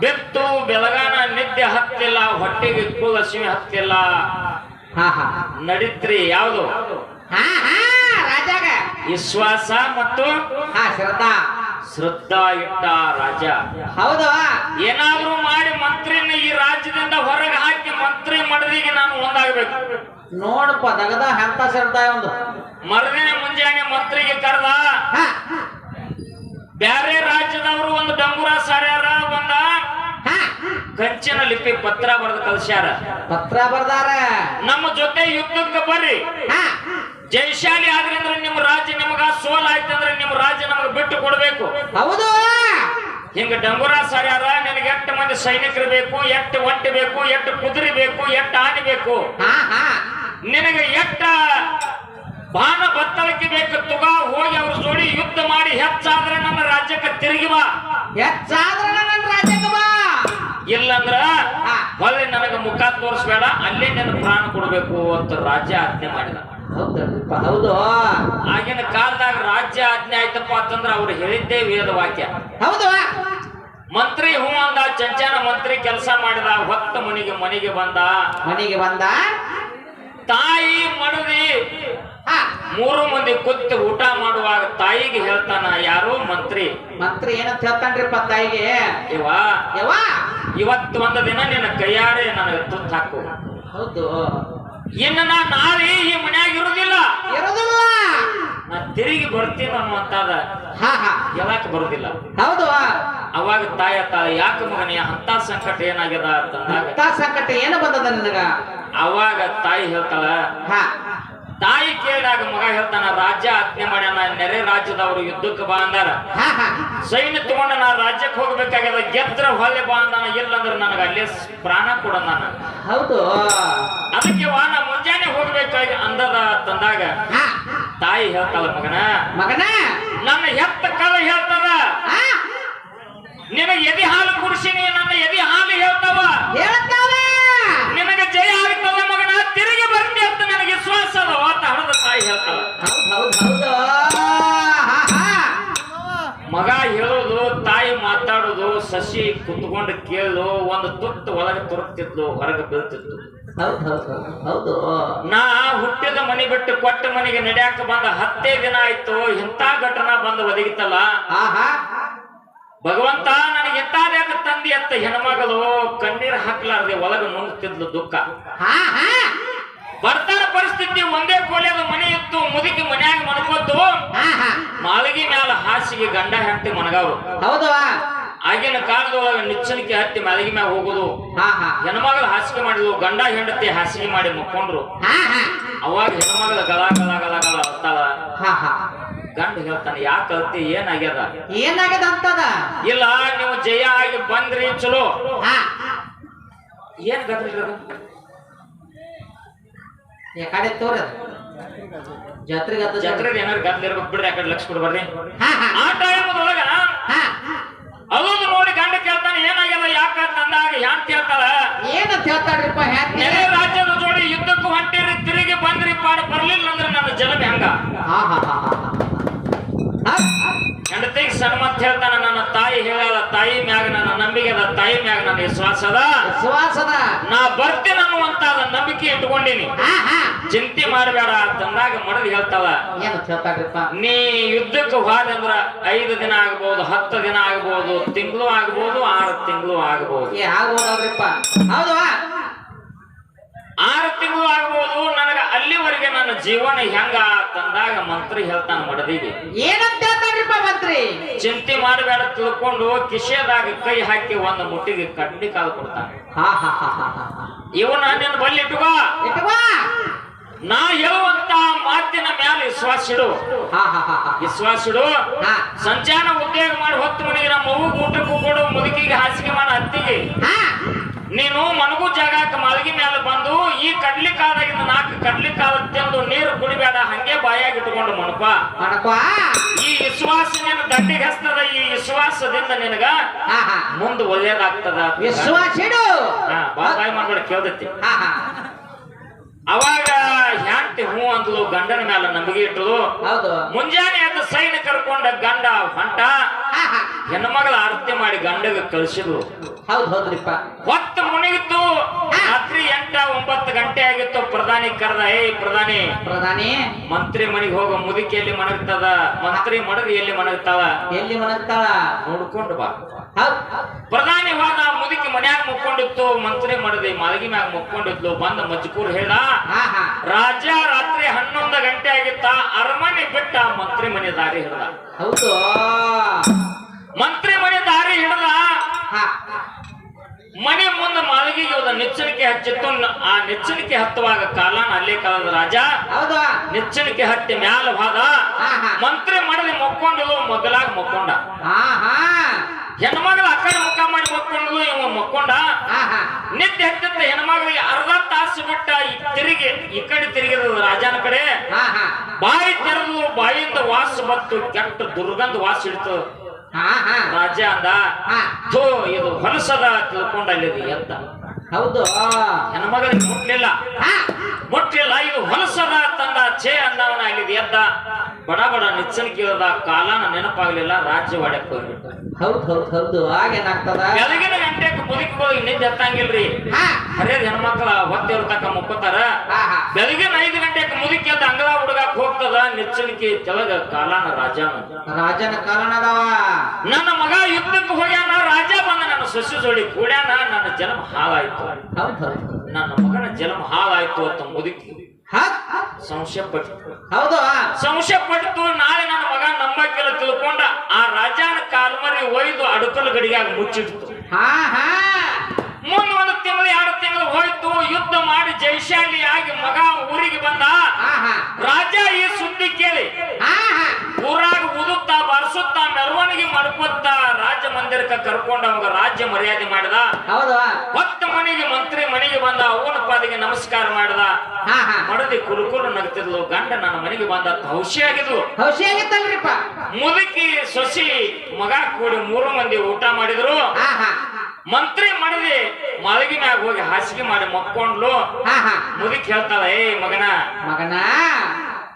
ಬಿತ್ತು ಬೆಳಗಾನ ನಿದ್ದೆ ಹತ್ತಿಲ್ಲ ಹೊಟ್ಟೆಗೆ ಕುಲಸಿಮೆ ಹತ್ತಿಲ್ಲ. ಹಾ ಹಾ. ನಡಿತ್ರಿ ಯಾವುದು? ಹಾ ಹಾ ರಾಜಾಗ. ವಿಶ್ವಾಸ ಮತ್ತು ಶ್ರದ್ಧಾ. ಶ್ರದ್ಧಾ ಇಟ್ಟ ರಾಜ. ಹೌದ. ಏನಾದ್ರೂ ಮಾಡಿ ಮಂತ್ರಿನ ಈ ರಾಜ್ಯದಿಂದ ಹೊರಗೆ ಹಾಕಿ ಮಂತ್ರಿ ಮಡದಿಗೆ ನಾನು ಒಂದಾಗಬೇಕು. ನೋಡಪ್ಪ ದಗದ ಹಂತ ಶ್ರದ್ಧಾ ಒಂದು. ಮರದಿನ ಮುಂಜಾನೆ ಮಂತ್ರಿಗೆ ಕರೆದ ಹಾ. ಬ್ಯಾರೆ ಕಂಚಿನ ಲಿಪಿ ಪತ್ರ ಬರೆದು ಕಲ್ಸ್ಯಾರ. ಪತ್ರ ಬರ್ದಾರ. ನಮ್ಮ ಜೊತೆ ಯುದ್ಧಕ್ಕೆ ಬರ್ರಿ. ಹಾ. ಜಯಶಾಲಿ ಆದ್ರಿಂದ ನಿಮ್ಮ ರಾಜ್ಯ ನಿಮಗ ಸೋಲ್ ಆಯ್ತಂದ್ರೆ ನಿಮ್ಮ ರಾಜ್ಯ ನಮಗೆ ಬಿಟ್ಟು ಕೊಡ್ಬೇಕು. ಹೌದು. ಹಿಂಗ ಡಂಗುರ ಸರಿಯಾರ ನಿನಗೆ ಎಷ್ಟು ಮಂದಿ ಸೈನಿಕರು ಬೇಕು ಎಷ್ಟು ಒಂಟಿ ಬೇಕು ಎಷ್ಟು ಕುದುರೆ ಬೇಕು ಎಷ್ಟು ಆನೆ ಬೇಕು. ನಿನಗೆ ಎಷ್ಟ ಬಾಣ ಬತ್ತಳಕ್ಕೆ ಬೇಕು ತುಗ ಹೋಗಿ ಅವ್ರ ಜೋಡಿ ಯುದ್ಧ ಮಾಡಿ ಹೆಚ್ಚಾದ್ರೆ ನಮ್ಮ ರಾಜ್ಯಕ್ಕೆ ತಿರುಗಿ ಬಾ. ಹೆಚ್ಚಾದ್ರ ಇಲ್ಲಂದ್ರ. ಹೊಳ್ಳಿ ನನಗೆ ಮುಖ ತೋರಿಸ್ಬೇಡ ಅಲ್ಲೇ ನನ್ನ ಪ್ರಾಣ ಕೊಡ್ಬೇಕು ಅಂತ ರಾಜ್ಯ ಆಜ್ಞೆ ಮಾಡಿದ. ಹೌದು. ಆಗಿನ ಕಾಲದಾಗ ರಾಜ್ಯ ಆಜ್ಞೆ ಆಯ್ತಪ್ಪ ಅಂತಂದ್ರ ಅವ್ರು ಹೇಳಿದ್ದೇ ವೇದ ವಾಕ್ಯ. ಹೌದು. ಮಂತ್ರಿ ಹೂ ಅಂದ ಚಂಚನ ಮಂತ್ರಿ ಕೆಲಸ ಮಾಡಿದ ಹೊತ್ತ ಮನಿಗೆ ಮನೆಗೆ ಬಂದ. ಮನೆಗೆ ಬಂದ. ತಾಯಿ ಮಡದಿ ಮೂರು ಮಂದಿ ಕುತ್ತು ಊಟ ಮಾಡುವಾಗ ತಾಯಿಗೆ ಹೇಳ್ತಾನ ಯಾರು ಮಂತ್ರಿ? ಮಂತ್ರಿ ಏನಂತ ಹೇಳ್ತಾನ್ರಿಪ್ಪ ತಾಯಿಗೆ? ಇವಾ ಯವ್ವ. ಇವತ್ತು ಒಂದು ದಿನ ನಿನ್ನ ಕೈಯಾರೆ ನನಗೆ ತುತ್ತು ಹಾಕು. ಹೌದು. ಇನ್ನು ನಾನು ನಾಳೆ ಈ ಮನ್ಯಾಗ ಇರುದಿಲ್ಲ. ಇರೋದಿಲ್ಲ. ನಾ ತಿರುಗಿ ಬರ್ತೀನಿ ಅನ್ನುವಂತಾದ ಹಾ ಹಾ. ಹೇಳಕ್ ಬರುದಿಲ್ಲ? ಹೌದು. ಅವಾಗ ತಾಯ ತಾಯಿ ಯಾಕೆ ಮಗನೇ ಅಂತ ಸಂಕಟ ಏನಾಗ್ಯದ ಅಂತಂದಾಗ ಅಂತ ಸಂಕಟ ಏನು ಬಂದದ ನಿನಗ? ಅವಾಗ ತಾಯಿ ಹೇಳ್ತಾಳ ಹಾ. ತಾಯಿ ಕೇಳಿದಾಗ ಮಗ ಹೇಳ್ತಾನ ರಾಜ್ಯ ಆಜ್ಞೆ ಮಾಡ್ಯಾನ ನೆರೆ ರಾಜ್ಯದವರು ಯುದ್ಧಕ್ಕೆ ಬಾ ಅಂದಾರ. ಸೈನ್ಯ ತಗೊಂಡ ನಾ ರಾಜ್ಯಕ್ಕೆ ಹೋಗ್ಬೇಕಾಗ್ಯದ ಗೆದ್ರ ಹೊಳೆ ಬಾ ಅಂದಾನ ಇಲ್ಲಂದ್ರ ನನಗ ಅಲ್ಲೇ ಪ್ರಾಣ ಕೊಡ ನಾನು ಹೌದು. ಅದಕ್ಕೆ ವಾನ ಮುಂಜಾನೆ ಹೋಗ್ಬೇಕಾಗಿ ಅಂದದ ತಂದಾಗ ತಾಯಿ ಹೇಳ್ತಾಳ ಮಗನ ಮಗನ. ನನ್ನ ಹೆತ್ತ ಕಾಲ ಹೇಳ್ತದ ನಿನಗೆ ಎದಿ ಹಾಲು ಕುಡಿಸಿನಿ ನನ್ನ ಎದಿ ಹಾಲು ಹೇಳ್ತವ. ಹೇಳ್ತಾವ. ನಿನಗೆ ಜಯ ಕುತ್ಕೊಂಡು ಕೇಳು ಒಂದು ತುಟ್ಟು ಒಳಗೆ ತುರುಕ್ತಿದ್ಲು ಹೊರಗೆ ಬೀಳ್ತಿದ್ಲು ಹೌದು ನಾ ಹುಟ್ಟಿದ ಮನೆ ಬಿಟ್ಟು ಕೊಟ್ಟ ಮನೆಗೆ ನಡ್ಯಾಕ ಬಂದ ಹತ್ತೇ ದಿನ ಆಯ್ತು ಇಂಥ ಘಟನಾ ಬಂದು ಒದಗಿತಲ್ಲ. ಭಗವಂತ ನನಗೆ ಎಂತಾದ್ಯಾಕ ತಂದಿ ಅತ್ತ ಹೆಣ್ಮಗಳು ಕಣ್ಣೀರ್ ಹಾಕ್ಲಾರ್ದೆ ಒಳಗೆ ನುಂಗ್ತಿದ್ಲು ದುಃಖ. ಬರ್ತಾರ ಪರಿಸ್ಥಿತಿ ಒಂದೇ ಕೋಲಿಯಾದ ಮನೆ ಇತ್ತು ಮುದುಕಿ ಮನ್ಯಾಗ ಮನ್ಕೋತು ಮಾಳಿಗೆ ಮ್ಯಾಲ ಹಾಸಿಗೆ ಗಂಡ ಹೆಂಡತಿ ಮನಗಾವ್ರು. ಹೌದು ಆಗಿನ ಕಾಲದೊಳಗೆ ನಿಚ್ಚಣಿಕೆ ಹತ್ತಿ ಮಲಗಿ ಮ್ಯಾಗ ಹೋಗುದು. ಹೆಣ್ಮಗಳು ಹಾಸಿಗೆ ಮಾಡಿದ್ವು ಗಂಡ ಹೆಂಡತಿ ಹಾಸಿಗೆ ಮಾಡಿ ಮುಕ್ಕೊಂಡ್ರು. ಹಾ ಹಾ. ಅವಾಗ ಹೆಣ್ಮಗಳ ಗಲ ಗಲ ಗಲ ಗಲ ಅತ್ತಾಳ ಹಾ ಹಾ. ಗಂಡ ಹೇಳ್ತಾನೆ ಯಾಕೆ ಅಳ್ತಿ ಏನಾಗ್ಯದ? ಏನಾಗ್ಯದ ಅಂತದ? ಇಲ್ಲ ನೀವು ಜಯ ಆಗಿ ಬಂದ್ರಿ ಚಲೋ. ಹಾ. ಏನ್ ಗದ್ರಿ ಯಾಕಡೆ ಕಡೆ ತೋರ ಜಾತ್ರೆಗೆ ಅದು ಜಾತ್ರೆ ಏನಾರು ಗದ್ಲ ಇರ್ಬೇಕು ಬಿಡ್ರಿ ಯಾಕಡೆ ಕಡೆ ಲಕ್ಷ ಕೊಡ್ಬಾರ್ರಿ ಆ ಟೈಮ್ ಹಾ ಅದೊಂದು ನೋಡಿ ಗಂಡ ಕೇಳ್ತಾನೆ ಏನಾಗ್ಯದ ಯಾಕ ತಂದಾಗ ಯಾನ್ ಕೇಳ್ತಾಳ ಹ್ಯಾತಿ ನೆರೆ ರಾಜ್ಯದ ಜೋಡಿ ಯುದ್ಧಕ್ಕೂ ಹೊಂಟಿರಿ ತಿರುಗಿ ಬಂದ್ರಿ ಪಾಡ ಬರ್ಲಿಲ್ಲ ಅಂದ್ರೆ ನನ್ನ ಜನ ಹೆಂಗ ಹಾ ಹಾ ಹಾ. ಸನ್ಮತ್ ಹೇಳ್ತಾನ ನನ್ನ ತಾಯಿ ಹೇಳಲ್ಲ ತಾಯಿ ಮ್ಯಾಗ ನನ್ನ ನಂಬಿಕೆ ಅದ ತಾಯಿ ಮ್ಯಾಗ ನನ್ನ ವಿಶ್ವಾಸ ಅದ. ವಿಶ್ವಾಸದ ನಾ ಬರ್ತೇನೆ ಅನ್ನುವಂತ ನಂಬಿಕೆ ಇಟ್ಕೊಂಡಿನಿ ಚಿಂತೆ ಮಾಡಬೇಡ ತಂದಾಗ ಮಡದ್ ಹೇಳ್ತಾವ ನೀ ಯುದ್ಧಕ್ಕೆ ಹೋದಂದ್ರ ಐದು ದಿನ ಆಗ್ಬಹುದು ಹತ್ತು ದಿನ ಆಗ್ಬಹುದು ತಿಂಗಳು ಆಗ್ಬಹುದು ಆರು ತಿಂಗಳು ಆಗ್ಬಹುದು ಹೌದು. ಆರು ತಿಂಗಳು ಆಗ್ಬಹುದು ನನಗ ಅಲ್ಲಿವರೆಗೆ ನನ್ನ ಜೀವನ ಹೆಂಗ ತಂದಾಗ ಮಂತ್ರಿ ಹೇಳ್ತಾನ ಮಡದಿಗೆ. ಏನಂತ? ಚಿಂತೆ ಮಾಡಬೇಡ ತಿಳ್ಕೊಂಡು ಕಿಶೆದಾಗ ಕೈ ಹಾಕಿ ಒಂದು ಮುಟ್ಟಿಗೆ ಕಡ್ಡಿ ಕಾಲು ಕೊಡ್ತಾನೆ. ಇವನ ನಿನ್ನ ಬಲ್ಲಿ ಇಟ್ಕೋ. ನಾ ಹೇಳುವಂತ ಮಾತಿನ ಮ್ಯಾಲ ವಿಶ್ವಾಸ ಇಡು. ಹಾ ಹಾ ಹಾ ಹಾ ವಿಶ್ವಾಸ ಇಡು. ಸಂಚಾನ ಉದ್ಯೋಗ ಮಾಡಿ ಹೊತ್ತು ಮನೆಗೆ ನಮ್ಮ ಮಗು ಊಟಕ್ಕೂ ಕೊಡು ಮುದುಕಿಗೆ ಹಾಸಿಗೆ ಮಾಡ ಹತ್ತಿಗೆ ನೀನು ಮನಗು ಜಾಗಕ್ಕೆ ಮಲಗಿ ಮೇಲೆ ಬಂದು ಈ ಕಡ್ಲಿ ಕಾಲದಾಗಿಂದ ನಾಲ್ಕು ಕಡ್ಲಿ ಕಾಲ ತಿಂದು ನೀರು ಕುಡಿಬೇಡ ಹಂಗೆ ಬಾಯಾಗಿ ಇಟ್ಕೊಂಡು ಮಣಪ. ಮಣಪ? ಈ ವಿಶ್ವಾಸ ನಿನ್ನ ದಂಡಿಗೆ ಹಸ್ತದ ಈ ವಿಶ್ವಾಸದಿಂದ ನಿನಗ ಮುಂದೆ ಒಳ್ಳೇದಾಗ್ತದ ವಿಶ್ವಾಸ ಇಡು. ಬಾಯಿ ಮಾಡ್ಬೇಡ ಕೇಳ್ದತಿ. ಅವಾಗ ಹ್ಯಾಂಟಿ ಹೂ ಅಂದ್ಲು ಗಂಡನ ಮೇಲೆ ನಂಬಿಕೆ ಇಟ್ಟದು. ಮುಂಜಾನೆ ಅದು ಸೈನ್ ಕರ್ಕೊಂಡ ಗಂಡ ಹೊಂಟ. ಹೆಣ್ಮಗಳ ಆರತಿ ಮಾಡಿ ಗಂಡಗ ಕಳಿಸಿದ್ರು ಹೌದ್ ಹೌದ್ರಿಪ್ಪ. ಹೊತ್ತು ಮುನಿಗಿತ್ತು ರಾತ್ರಿ ಎಂಟ ಒಂಬತ್ತು ಗಂಟೆ ಆಗಿತ್ತು. ಪ್ರಧಾನಿ ಕರೆದ ಏ ಪ್ರಧಾನಿ ಪ್ರಧಾನಿ ಮಂತ್ರಿ ಮನೆಗೆ ಹೋಗ ಮುದುಕಿ ಎಲ್ಲಿ ಮಣಗ್ತದ? ಮಂತ್ರಿ ಮಡಗ ಎಲ್ಲಿ ಮಣಗ್ತಾಳ? ಎಲ್ಲಿ ಮನಗ್ತಾಳ ನೋಡ್ಕೊಂಡು ಬಾ. ಪ್ರಧಾನಿ ಹೋದ ಮುದುಕಿ ಮನ್ಯಾಗ ಮುಕ್ಕೊಂಡಿತ್ತು. ಮಂತ್ರಿ ಮಡದಿ ಮಲಗಿ ಮ್ಯಾಗ ಮುಕ್ಕೊಂಡಿದ್ಲು. ಬಂದ ಮಜ್ಕೂರ್ ಹೇಳ ರಾಜ ರಾತ್ರಿ ಹನ್ನೊಂದು ಗಂಟೆ ಆಗಿತ್ತ. ಅರಮನೆ ಬಿಟ್ಟ ಮಂತ್ರಿ ಮನೆ ದಾರಿ ಹಿಡ್ದ. ಹೌದು. ಮಂತ್ರಿ ಮನೆ ದಾರಿ ಹಿಡ್ದ ಮನೆ ಮುಂದೆ ಮಾಲಗಿಗೆ ಹೋದ ನೆಚ್ಚಣಿಕೆ ಹಚ್ಚಿತ್ತು ಆ ನೆಚ್ಚಣಿಕೆ ಹತ್ತುವಾಗ ಕಾಲಾನ ಅಲ್ಲೇ ಕಾಲದ ರಾಜ ಹೌದಾ? ನೆಚ್ಚಣಿಕೆ ಹತ್ತಿ ಮ್ಯಾಲ ಭಾಗ ಮಂತ್ರಿ ಮಾಡಲಿ ಮಕ್ಕೊಂಡಲು ಮಗಲಾಗ ಮಕ್ಕೊಂಡ. ಹೆಣ್ಮಗಳ ಕಡೆ ಮುಖ ಮಾಡಿ ಮಕ್ಕೊಂಡು ಇವ ಮಕ್ಕೊಂಡ. ನಿದ್ದೆ ಹತ್ತಿತ್ತ ಹೆಣ್ಮಗಳಿಗೆ ಅರ್ಧ ತಾಸು ಬಿಟ್ಟ ಈ ತಿರುಗಿ ಈ ಕಡೆ ತಿರುಗಿದ ರಾಜನ ಕಡೆ. ಬಾಯಿ ತೆರೆದು ಬಾಯಿಂದ ವಾಸ ಬತ್ತು ಕೆಟ್ಟ ದುರ್ಗಂಧ ವಾಸ ಇಡ್ತು ಹಾ ಹಾ ರಾಜ ಅಂದ. ಥೋ ಇದು ಹೊಲಸದ ತಿಳ್ಕೊಂಡ ಅಲ್ಲಿ ಎದ್ದ ಹೌದು. ಮಗನಿಗೆ ಮುಟ್ಲಿಲ್ಲ. ಮುಟ್ಲಿಲ್ಲ ಇದು ಹೊಲಸದ ತಂದ ಛೇ ಅಂದವನ ಅಲ್ಲಿ ಎದ್ದ ಬಡ ಬಡ ನಿಚ್ಚಣಿಕೆ ಇಲ್ಲದ ಕಾಲಾನ ನೆನಪಾಗ್ಲಿಲ್ಲ ರಾಜ್ಯ ಹೊಡ್ಯಕ್ ಹೋಗ್ಬಿಟ್ಟ ಹೌದ್ ಹೌದ್ ಹೌದು ಆಗೇನಾಗ್ತದ ಬೆಳಗಿನ ಗಂಟೆಗೆ ಮುದುಕಿಗಳಿಗೆ ನಿದ್ದೆ ಎತ್ತಂಗಿಲ್ರಿ? ಹಾ. ಹರಿಯದ ಹೆಣ್ಮಕ್ಳ ಹೊತ್ತಿರ ತಕ್ಕ ಮುಕ್ಕೋತಾರ? ಬೆಳಗಿನ ಐದು ಗಂಟೆಗೆ ಮುದುಕಿ ಅಂತ ಅಂಗಳ ಹುಡುಗಕ್ ಹೋಗ್ತದ ನಿಚ್ಚನಿಕೆ ಕೆಳಗ ಕಾಲಾನ ರಾಜನ. ರಾಜನ ಅದಾವ ನನ್ನ ಮಗ ಯುದ್ಧಕ್ಕೆ ಹೋಗ್ಯಾನ ರಾಜ ಬಂದ ನನ್ನ ಸೊಸೆ ಜೋಡಿ ಕೂಡ್ಯಾನ ನನ್ನ ಜನ್ಮ ಹಾಳಾಯ್ತು. ಹೌದ್ ಹೌದ್. ನನ್ನ ಮಗನ ಜನ್ಮ ಹಾಳಾಯ್ತು ಅಂತ ಮುದುಕಿ ಸಂಶಯ ಪಟ್ಟು ಹೌದು. ಸಂಶಯ ಪಟ್ಟು ನಾಳೆ ನನ್ನ ಮಗ ನಂಬಕ್ಕೆಲ್ಲ ತಿಳ್ಕೊಂಡ ಆ ರಾಜನ ಕಾಲ್ಮರಿ ಒಯ್ದು ಅಡಕಲ್ ಗಡಿಯಾಗಿ ಮುಚ್ಚಿಡ್ತು. ಮುಂದ್ ಒಂದು ತಿಂಗಳು ಎರಡು ತಿಂಗಳು ಹೋಯ್ತು ಯುದ್ಧ ಮಾಡಿ ಜೈಶಾಲಿ ಆಗಿ ಮಗ ಊರಿಗೆ ಬಂದ. ರಾಜ ಈ ಸುದ್ದಿ ಕೇಳಿ. ಊರಾಗ ಉದುತ್ತಾ ಬರ್ಸುತ್ತಾ ಮೆರವಣಿಗೆ ಮಾಡ್ಕೊತ ಮಂದಿರಕ್ಕೆ ಕರ್ಕೊಂಡು ಅವಾಗ ರಾಜ್ಯ ಮರ್ಯಾದೆ ಮಾಡ್ದ. ಹೌದು. ಹೊತ್ತ ಮನೆಗೆ ಮಂತ್ರಿ ಮನೆಗೆ ಬಂದ ಅವನ ಪಾದಿಗೆ ನಮಸ್ಕಾರ ಮಾಡಿದ. ಮಡದಿ ಕುರುಕುರು ನಗ್ತಿದ್ಲು ಗಂಡ ನನ್ನ ಮನೆಗೆ ಬಂದ ಹೌಶಿ ಆಗಿದ್ಲು. ಖುಷಿ ಆಗಿತ್ತಲ್ರಿಪ್ಪ. ಮುದುಕಿ ಸೊಸಿ ಮಗ ಕೂಡಿ ಮೂರು ಮಂದಿ ಊಟ ಮಾಡಿದ್ರು. ಮಂತ್ರಿ ಮಡದಿ ಮಲಗಿನಾಗ ಹೋಗಿ ಹಾಸಿಗೆ ಮಾಡಿ ಮಕ್ಕೊಂಡ್ಲು. ಮುದುಕಿ ಹೇಳ್ತಾಳ ಏ ಮಗನ ಮಗನ.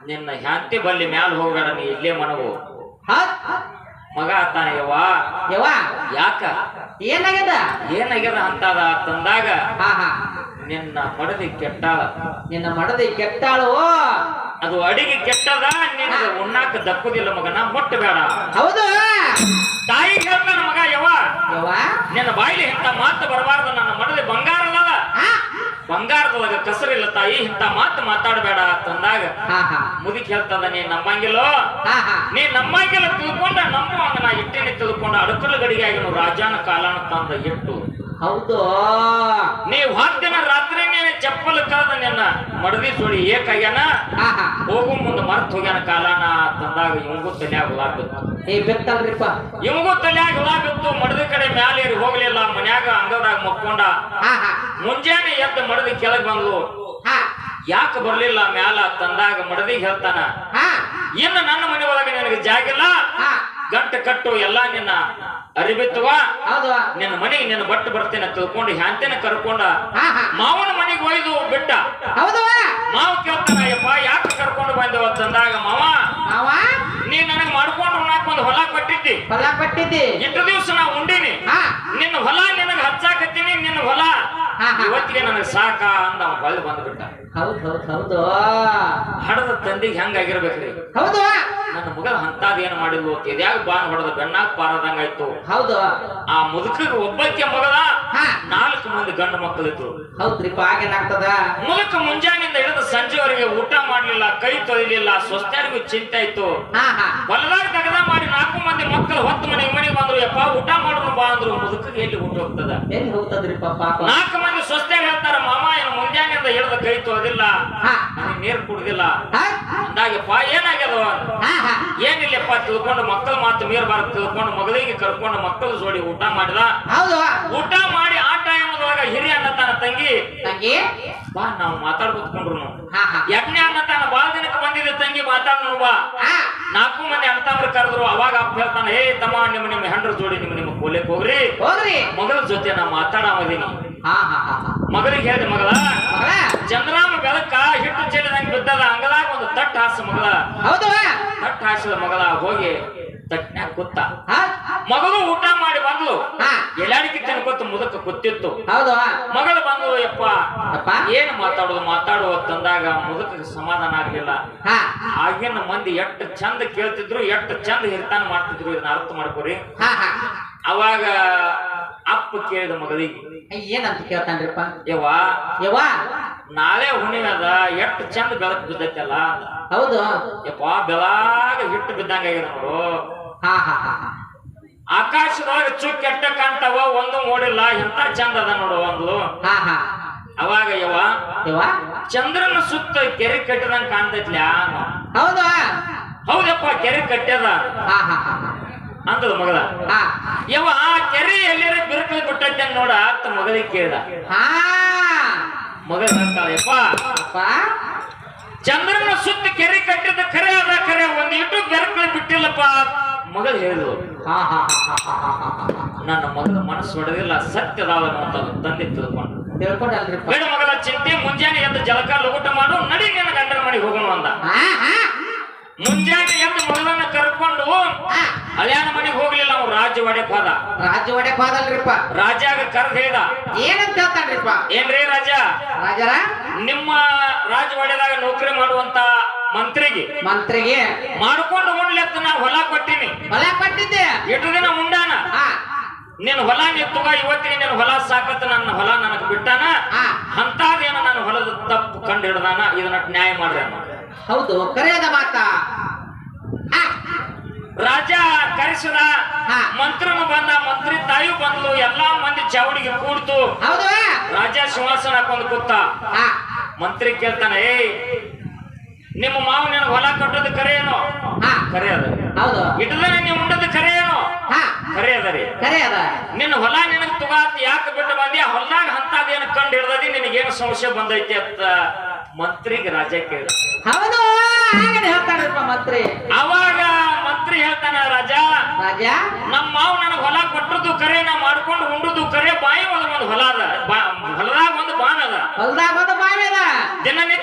ನಿನ್ನ ಹ್ಯಾಂತಿ ಬಲ್ಲಿ ಮ್ಯಾಲ ಹೋಗಬೇಡ ನೀ ಇಲ್ಲೇ ಮನವು ಮಗ ತಾನ ಯವ್ವಾ. ಯವ್ವ? ಯಾಕ? ಏನಾಗ್ಯದ? ಏನಾಗ್ಯದ ಅಂತದ ತಂದಾಗ ಹಾ ಹಾ. ನಿನ್ನ ಮಡದಿ ಕೆಟ್ಟಾಳ. ನಿನ್ನ ಮಡದಿ ಕೆಟ್ಟಾಳು? ಅದು ಅಡಿಗೆ ಕೆಟ್ಟದ ನಿನ್ನ ಉಣ್ಣಾಕ ದಕ್ಕುದಿಲ್ಲ ಮಗನ ಮುಟ್ಟಬೇಡ ಹೌದು. ತಾಯಿ ಹೇಳ್ತಾನ ಮಗ ಯವ್ವ. ಯವ್ವ? ನಿನ್ನ ಬಾಯಿಲಿ ಹೆಂತ ಮಾತು ಬರಬಾರದು ನನ್ನ ಮಡದಿ ಹಾ ಬಂಗಾರದೊಳಗ ಕಸರಿಲ್ಲ ತಾಯಿ ಇಂತ ಮಾತು ಮಾತಾಡಬೇಡ ಅಂತಂದಾಗ ಮುದುಕಿ ಹೇಳ್ತದ ನೀ ನಮ್ಮಂಗಿಲೋ ನೀ ನಮ್ಮಂಗಿಲ ತಿಳ್ಕೊಂಡ ನಮ್ಮ ನಾ ಇಟ್ಟೇನೆ ತಿಳ್ಕೊಂಡ ಅಡಕಲು ಗಡಿಗೆ ಆಗಿನ ರಾಜಾನ ಕಾಲಾನ ತಂದ ಇಟ್ಟು ಹೌದು. ನೀವು ಹತ್ತಿನ ರಾತ್ರಿ ನೀನು ಚಪ್ಪಲ್ ಕಳೆದ ನಿನ್ನ ಮಡದಿ ಸುಳಿ ಏಕಾಗ್ಯಾನ? ಹೋಗು ಮುಂದೆ ಮರ್ತ್ ಹೋಗ್ಯಾನ ಕಾಲಾನ ತಂದಾಗ ಇವಂಗೂ ತಲೆಯಾಗ ಹುಳ ಬಿತ್ತು. ಏ ಬೆತ್ತಲ್ರಿಪ್ಪ. ಇವಂಗೂ ತಲೆಯಾಗ ಬಿತ್ತು ಮಡದಿ ಕಡೆ ಮ್ಯಾಲ ಏರಿ ಹೋಗ್ಲಿಲ್ಲ ಮನ್ಯಾಗ ಅಂಗದಾಗ ಮಕ್ಕೊಂಡ. ಮುಂಜಾನೆ ಎದ್ದು ಮಡದಿ ಕೆಳಗ್ ಬಂದ್ಲು. ಯಾಕೆ ಬರ್ಲಿಲ್ಲ ಮ್ಯಾಲ ತಂದಾಗ ಮಡದಿಗೆ ಹೇಳ್ತಾನ. ಇನ್ನು ನನ್ನ ಮನೆ ಒಳಗೆ ನಿನಗೆ ಜಾಗಿಲ್ಲ. ಗಂಟು ಕಟ್ಟು ಎಲ್ಲಾ ನಿನ್ನ ಅರಿಬಿತ್ತವ. ಹೌದು. ನಿನ್ನ ಬಟ್ಟು ಬರ್ತೇನೆ ತಿಳ್ಕೊಂಡು ಹ್ಯಾಂತೇನ ಕರ್ಕೊಂಡ ಮಾವನ ಮನೆಗೆ ಒಯ್ದು ಬಿಟ್ಟ. ಹೌದು ಮಾವ ಕೇಳ್ತಾನ ಅಯ್ಯಪ್ಪ ಯಾಕೆ ಕರ್ಕೊಂಡು ಬಂದೇವ? ತಂದಾಗ ಮಾವ ಅವ ನೀ ನನಗೆ ಮಾಡ್ಕೊಂಡು ಉಣ್ಣಾಕ ಒಂದು ಹೊಲ ಕೊಟ್ಟಿದ್ದಿ. ಹೊಲ ಕೊಟ್ಟಿದ್ದಿ. ಇಷ್ಟು ದಿವಸ ನಾ ಉಂಡಿನಿ. ನಿನ್ನ ಹೊಲ ನಿನಗೆ ಹಚ್ಚಾಕತ್ತೀನಿ ನಿನ್ನ ಹೊಲ. ಇವತ್ತಿಗೆ ನನಗೆ ಸಾಕ ಅಂದ ಹೊಳ್ಳಿ ಬಂದ್ಬಿಟ್ಟ. ಹೌದು ಹೌದು ಹೌದು. ಹಡದ ತಂದಿಗೆ ಹೆಂಗಾಗಿರ್ಬೇಕ್ರಿ ಹೌದು. ನನ್ನ ಮಗ ಅಂತಾದೇನು ಏನ್ ಮಾಡಿದ್ಲು ಎದ್ಯಾಗ ಬಾನ್ ಹೊಡೆದ ಗಣ್ಣಾಗ ಪಾರದಂಗಾಯ್ತು ಹೌದು. ಆ ಮುದುಕಿಗೆ ಒಬ್ಬಕ್ಕೆ ಮಗದ ನಾಲ್ಕು ಮಂದಿ ಗಂಡು ಮಕ್ಕಳಿದ್ರು ಹೌದ್ರಿಪ್ಪ ಆಗೇನಾಗ್ತದ ಮುದುಕ ಮುಂಜಾನೆಯಿಂದ ಹಿಡಿದು ಸಂಜೆವರೆಗೆ ಊಟ ಮಾಡ್ಲಿಲ್ಲ ಕೈ ತೊಳಿಲಿಲ್ಲ ಸ್ವಸ್ಥರಿಗೂ ಚಿಂತೆ ಆಯ್ತು. ಹೊಲದಾಗ ತೆಗೆದ ಮಾಡಿ ನಾಲ್ಕು ಮಂದಿ ಮಕ್ಕಳು ಹೊತ್ತು ಮನೆಗೆ ಮನೆಗೆ ಬಂದ್ರು ಯಪ್ಪ ಊಟ ಮಾಡಿದ್ರು ಬಾ ಅಂದ್ರು. ಮುದುಕಿಗೆ ಎಲ್ಲಿ ಊಟ ಹೋಗ್ತದ? ಎಲ್ಲಿ ಹೋಗ್ತದ್ರಿಪ್ಪ ಪಾಪ? ನಾಲ್ಕು ಮಂದಿ ಸ್ವಸ್ಥೆ ಹೇಳ್ತಾರ ಮಾಮ ಏನು ಮುಂಜಾನೆಯಿಂದ ಹಿಡಿದು ಕೈ ತೊಳೆದಿಲ್ಲ. ನೀರ್ ಕುಡ್ದಿಲ್ಲ. ಅಂದಾಗಪ್ಪ ಏನಾಗ್ಯದ ಹಾ ಹಾ. ಏನಿಲ್ಲಪ್ಪ ತಿಳ್ಕೊಂಡು ಮಕ್ಕಳ ಮಾತು ಮೀರಬಾರ್ದು ತಿಳ್ಕೊಂಡು ಮಗಳಿಗೆ ಕರ್ಕೊಂಡು ಮಕ್ಕಳು ಜೋಡಿ ಊಟ ಮಾಡಿದ. ಹೌದು. ಊಟ ಮಾಡಿ ಆ ಟೈಮದೊಳಗ ಹಿರಿಯ ಅಣ್ಣ ತನ್ನ ತಂಗಿ. ತಂಗಿ? ಬಾ ನಾವು ಮಾತಾಡ್ಕೊತ್ಕೊಂಡ್ರು ನಾವು ಹಾ ಹಾ. ಯಜ್ಞ ಅಣ್ಣ ತಾನ ಬಾಳ ದಿನಕ್ಕೆ ಬಂದಿದ್ದೆ ತಂಗಿ ಮಾತಾಡ್ನು ಬಾ. ಹಾ. ನಾಲ್ಕು ಮಂದಿ ಅಣ್ಣತಮ್ಮರು ಕರೆದ್ರು ಅವಾಗ ಅಪ್ಪ ಹೇಳ್ತಾನೆ ಏ ತಮ್ಮ ನಿಮ್ಮ ನಿಮ್ಮ ಹೆಂಡ್ರ ಜೋಡಿ ನಿಮ್ಮ ನಿಮ್ಮ ಕೋಲೆಕ್ ಹೋಗ್ರಿ. ಹೋಗ್ರಿ. ಮಗಳ ಜೊತೆ ನಾ ಹಾ ಹಾ ಹಾ ಹಾ. ಮಗಳಿಗೆ ಹೇಳಿ ಮಗಳ ಚಂದ್ರಾಮ ಬೆಳಕ ಹಿಟ್ಟು ಚೆಲ್ಲಿದಂಗೆ ಬಿದ್ದದ ಅಂಗಲಾಗ ಒಂದು ತಟ್ಟ ಹಾಸ ಮಗಳ. ತಟ್ಟ ಹಾಸಿದ ಮಗಳ ಹೋಗಿ ತಟ್ಟನ್ಯಾಗ ಕೂತ. ಮಗಳು ಊಟ ಮಾಡಿ ಬಂದ್ಲು. ಎಲ್ಲಾಡಿಕೆ ತಿನ್ಕೊತ ಮುದಕ ಕೂತಿತ್ತು. ಮಗಳು ಬಂದ್ಲು ಯಪ್ಪ ಅಪ್ಪ ಏನ್ ಮಾತಾಡೋದು? ಮಾತಾಡುವ ತಂದಾಗ ಮುದಕ ಸಮಾಧಾನ ಆಗ್ಲಿಲ್ಲ. ಆಗಿನ ಮಂದಿ ಎಷ್ಟು ಚಂದ ಕೇಳ್ತಿದ್ರು ಎಷ್ಟು ಚಂದ ಹಿರ್ತಾನ ಮಾಡ್ತಿದ್ರು ಇದನ್ನ ಅರ್ಥ ಮಾಡ್ಕೋರಿ. ಅವಾಗ ಅಪ್ಪ ಕೇಳಿದ ಮಗಳಿಗೆ. ಏನಂತ ಕೇಳ್ತಾನ್ರಿಪ್ಪ? ಯವ್ವ ಯವ್ವ! ನಾಳೆ ಹುಣ್ಣಿಮೆ ಅದ ಎಷ್ಟು ಚಂದ ಬೆಳಕು ಬಿದ್ದೈತಲ್ಲ? ಹೌದು. ಯಪ್ಪ ಬೆಳಾಗ ಹಿಟ್ಟು ಬಿದ್ದಂಗ ಆಗ್ಯದ ನೋಡು. ಹಾ ಹಾ ಹಾ ಆಕಾಶದೊಳಗೆ ಚುಕ್ ಕೆಟ್ಟ ಕಾಣ್ತಾವ ಒಂದು ನೋಡಿಲ್ಲ ಇಂತ ಚಂದ ಅದ ನೋಡು ಒಂದು. ಹಾ ಹಾ. ಅವಾಗ ಯವ್ವ ಯವ್ವ? ಚಂದ್ರನ ಸುತ್ತ ಕೆರೆ ಕಟ್ಟಿದಂಗ ಕಾಣ್ತೈತ್ಲ ಹೌದಾ. ಹೌದಪ್ಪ ಕೆರೆ ಕಟ್ಟ್ಯದ ಹಾ ಹಾ ಹಾ ಹಾ. ಅಂತದ ಮಗಳ? ಯವ ಕೆರೆ ಎಲ್ಲಾರ ಬಿರುಕಲ್ ಬಿಟ್ಟಂತೆ ನೋಡ ಅಂತ ಮಗಳಿಗೆ ಕೇಳ್ದ. ಹಾ. ಮಗಳ ಅಂತಾಳಪ್ಪ ಚಂದ್ರನ ಸುತ್ತ ಕೆರೆ ಕಟ್ಟಿದ ಖರೆ ಅದ ಖರೆ ಒಂದ್ ಇಟ್ಟು ಬೆರಕಲ್ ಬಿಟ್ಟಿಲ್ಲಪ್ಪ ಮಗಳು ಹೇಳಿದ್ರು ನನ್ನ ಮಗನ ಮನಸ್ಸು ಹೊಡೆದಿಲ್ಲ ಸತ್ಯದಾದ ತಂದೆ ತಿಳ್ಕೊಂಡು ಬೇಡ ಮಗಳ ಚಿಂತೆ ಮುಂಜಾನೆ ಎದ್ದು ಜಲಕ ಲಗುಟ ಮಾಡು ನಡಿ ನಿನ್ನ ಗಂಡನ ಮಾಡಿ ಹೋಗೋಣ ಅಂದ. ಮುಂಜಾನೆ ಎದ್ದು ಮಗಳನ್ನ ಕರ್ಕೊಂಡು ಹಾ ಹಳ್ಯಾನ ಮನೆಗೆ ಹೋಗ್ಲಿಲ್ಲ ಅವ್ನು ರಾಜ್ಯ ಒಡೆಕ್ ಹೋದ ರಾಜ್ಯ ಒಡೆಕ್ ಹೋದಲ್ರಿಪ್ಪ ರಾಜಾಗ ಕರೆದ ಹೇಳ್ದ. ಏನಂತ ಹೇಳ್ತಾನ್ರಿಪ್ಪ ಏನ್ರಿ ರಾಜ? ರಾಜರ? ನಿಮ್ಮ ರಾಜ ಒಡೆದಾಗ ನೌಕರಿ ಮಾಡುವಂತ ಮಂತ್ರಿಗೆ ಮಂತ್ರಿಗೆ. ಮಾಡ್ಕೊಂಡು ಉಣ್ಲೆತ್ತ ನಾ ಹೊಲ ಕೊಟ್ಟಿನಿ. ಹೊಲ ಕೊಟ್ಟಿದ್ದೆ. ಎಷ್ಟು ದಿನ ಉಂಡಾನ? ನಿನ್ ನಿನ್ನ ಹೊಲ ನಿತ್ತುಗ ಇವತ್ತಿಗೆ ನಿನ್ ಹೊಲ ಸಾಕತ್ತ ನನ್ನ ಹೊಲ ನನಗೆ ಬಿಟ್ಟಾನ? ಅಂತಾದೇನ ನನ್ನ ಹೊಲದ ತಪ್ಪು ಕಂಡು ಹಿಡ್ದಾನ? ಇದನ್ನ ನ್ಯಾಯ ಮಾಡ್ರಿ ಹೌದು ಕರೆಯದ ಮಾತ. ರಾಜ ಕರೆಸಿದ. ಮಂತ್ರನು ಬಂದ ಮಂತ್ರಿ ತಾಯಿ ಬಂದ್ಲು ಎಲ್ಲಾ ಮಂದಿ ಚೌಡಿಗೆ ಕೂಡ್ತು. ರಾಜ ಸಿಂಹಾಸನ ಹಾಕೊಂಡು ಕೂತ. ಹಾ. ಮಂತ್ರಿ ಕೇಳ್ತಾನೆ ಏ ನಿಮ್ಮ ಮಾವ ನಿನ್ ಹೊಲ ಕಟ್ಟದ ಕರೆ ಏನೋ? ಹಾ. ಕರೆ ಅದ. ಹೌದು. ಇಟ್ಟದನೆ ನೀವು ಉಂಡದ ಕರೆ ಏನೋ? ಹಾ. ಕರೆ ಅದ ರೀ. ಕರೆಯದ ನಿನ್ನ ಹೊಲ ನಿನಗೆ ತುಗಾತ್ ಯಾಕೆ ಬಿಟ್ಟು ಬಂದಿ? ಆ ಹೊಲದಾಗ ಏನು ಕಂಡು ಹಿಡ್ದದಿ? ನಿನಗೇನು ಸಮಸ್ಯೆ ಬಂದೈತಿ ಅಂತ ಮಂತ್ರಿಗೆ ರಾಜ ಕೇಳ ಹೌದು. ಹಾಗೆ ಹೇಳ್ತಾನ್ರಿಪ್ಪ ಮಂತ್ರಿ. ಅವಾಗ ಮಂತ್ರಿ ಹೇಳ್ತಾನ ರಾಜ. ರಾಜ? ನಮ್ಮ ಮಾವು ನನಗೆ ಹೊಲ ಕೊಟ್ಟದ್ದು ಕರೆ ನಾ ಮಾಡ್ಕೊಂಡು ಉಂಡದ್ದು ಕರೆ ಬಾಯಿ ಒಳಗೆ ಒಂದು ಹೊಲ ಅದ. ಹೊಲದಾಗ ಒಂದು ಬಾನ್ ಅದ. ಹೊಲದಾಗ ಒಂದು ಬಾನ್ ಅದ. ದಿನನಿತ್ಯ